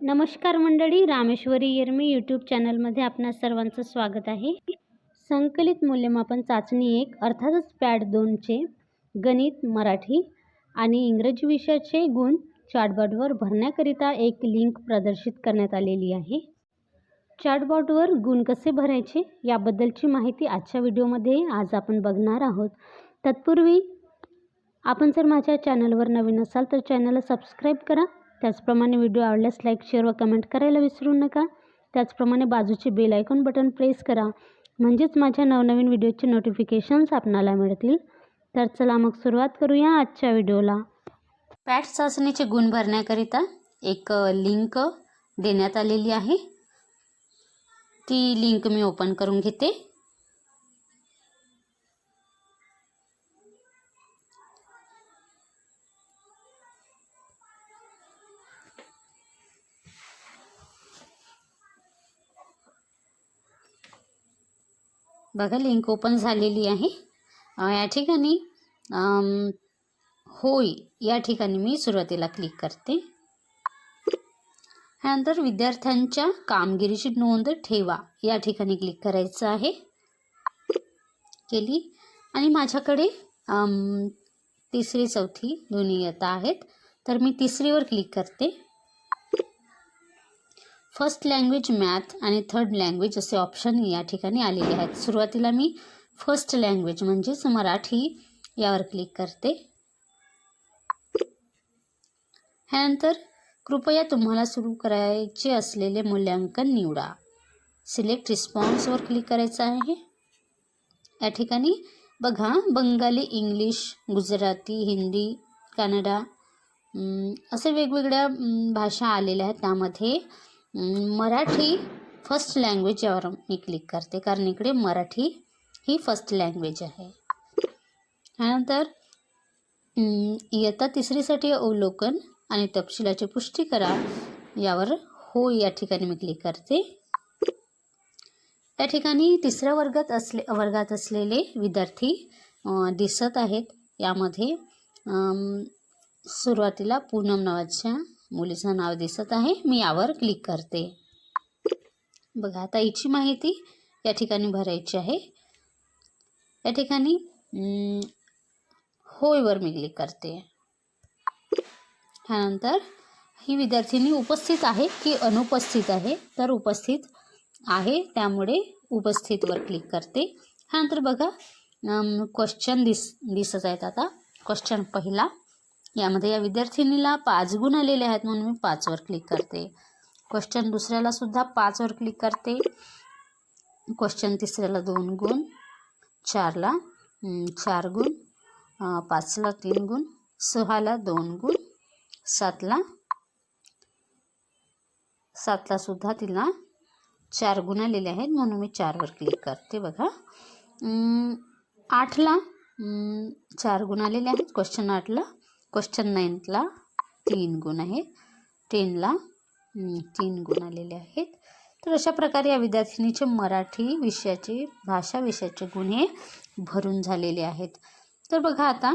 नमस्कार मंडळी रामेश्वरी येरमी यूट्यूब चॅनलमध्ये आपणा सर्वांचं स्वागत आहे. संकलित मूल्यमापन चाचणी एक अर्थातच पॅड दोनचे गणित मराठी आणि इंग्रजी विषयाचे गुण चार्टबॉर्डवर भरण्याकरिता एक लिंक प्रदर्शित करण्यात आलेली आहे. चार्टबॉर्डवर गुण कसे भरायचे याबद्दलची माहिती आजच्या व्हिडिओमध्ये आज आपण बघणार आहोत. तत्पूर्वी आपण जर माझ्या चॅनलवर नवीन असाल तर चॅनलला सबस्क्राईब करा त्याचप्रमाणे व्हिडिओ आवडल्यास लाईक शेअर व कमेंट करायला विसरू नका. त्याचप्रमाणे बाजूचे बेल आयकॉन बटन प्रेस करा. म्हणजेच माझ्या नवनवीन व्हिडिओचे नोटिफिकेशन्स आपणाला मिळतील. तर चला मग सुरुवात करूया आजच्या व्हिडिओला. पॅट चाचणीचे गुण भरण्याकरिता एक लिंक देण्यात आलेली आहे. ती लिंक मी ओपन करून घेते. बघा लिंक ओपन झालेली आहे. या ठिकाणी होय या ठिकाणी मी सुरुवातीला क्लिक करते. त्यानंतर विद्यार्थ्यांच्या कामगिरीची नोंद ठेवा. या ठिकाणी क्लिक करायचं आहे. केली. आणि माझ्याकडे तिसरी चौथी दोन्ही येत आहेत. तर मी तिसरीवर क्लिक करते. फर्स्ट लँग्वेज मॅथ आणि थर्ड लँग्वेज असे ऑप्शन या ठिकाणी आलेले आहेत. सुरुवातीला मी फर्स्ट लँग्वेज म्हणजेच मराठी यावर क्लिक करते. ह्यानंतर कृपया तुम्हाला सुरू करायचे असलेले मूल्यांकन निवडा. सिलेक्ट रिस्पॉन्सवर क्लिक करायचं आहे. या ठिकाणी बघा बंगाली इंग्लिश गुजराती हिंदी कन्नडा असे वेगवेगळ्या भाषा आलेल्या आहेत त्यामध्ये. मराठी फर्स्ट लँग्वेज यावर मी क्लिक करते कारण इकडे मराठी ही फर्स्ट लँग्वेज आहे. त्यानंतर इयत्ता तिसरीसाठी अवलोकन आणि तपशिलाची पुष्टी करा. यावर हो या ठिकाणी मी क्लिक करते. या ठिकाणी तिसऱ्या वर्गात असले वर्गात असलेले विद्यार्थी दिसत आहेत. यामध्ये सुरुवातीला पूनम नावाच्या मुलीचं नाव दिसत आहे. मी यावर क्लिक करते. बघा आता हिची माहिती या ठिकाणी भरायची आहे. या ठिकाणी होयवर मी क्लिक करते. त्यानंतर ही विद्यार्थिनी उपस्थित आहे की अनुपस्थित आहे? तर उपस्थित आहे त्यामुळे उपस्थितवर क्लिक करते. त्यानंतर बघा क्वेश्चन दिस दिसत आहेत आता. क्वेश्चन पहिला. यामध्ये या विद्यार्थिनीला पाच गुण आलेले आहेत म्हणून मी पाचवर क्लिक करते. क्वेश्चन दुसऱ्याला सुद्धा पाचवर क्लिक करते. क्वेश्चन तिसऱ्याला दोन गुण चारला चार गुण पाचला तीन गुण सहाला दोन गुण सातला सातला सुद्धा तिला चार गुण आलेले आहेत म्हणून मी चारवर क्लिक करते बघा. आठला चार गुण आलेले आहेत. क्वेश्चन आठला क्वेश्चन नाईनला तीन गुण आहेत. टेनला तीन गुण आलेले आहेत. तर अशा प्रकारे या विद्यार्थिनीचे मराठी विषयाचे भाषा विषयाचे गुण हे भरून झालेले आहेत. तर बघा आता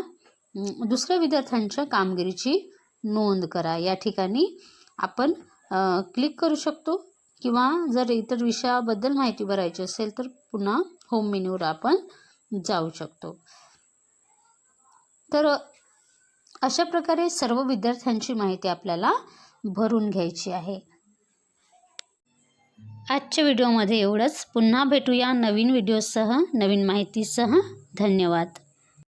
दुसऱ्या विद्यार्थ्यांच्या कामगिरीची नोंद करा. या ठिकाणी आपण क्लिक करू शकतो किंवा जर इतर विषयाबद्दल माहिती भरायची असेल तर पुन्हा होम मेन्यूवर आपण जाऊ शकतो. तर अशा प्रकारे सर्व विद्यार्थ्यांची माहिती आपल्याला भरून घ्यायची आहे. आजच्या व्हिडिओमध्ये एवढंच. पुन्हा भेटूया नवीन व्हिडिओसह नवीन माहितीसह. धन्यवाद.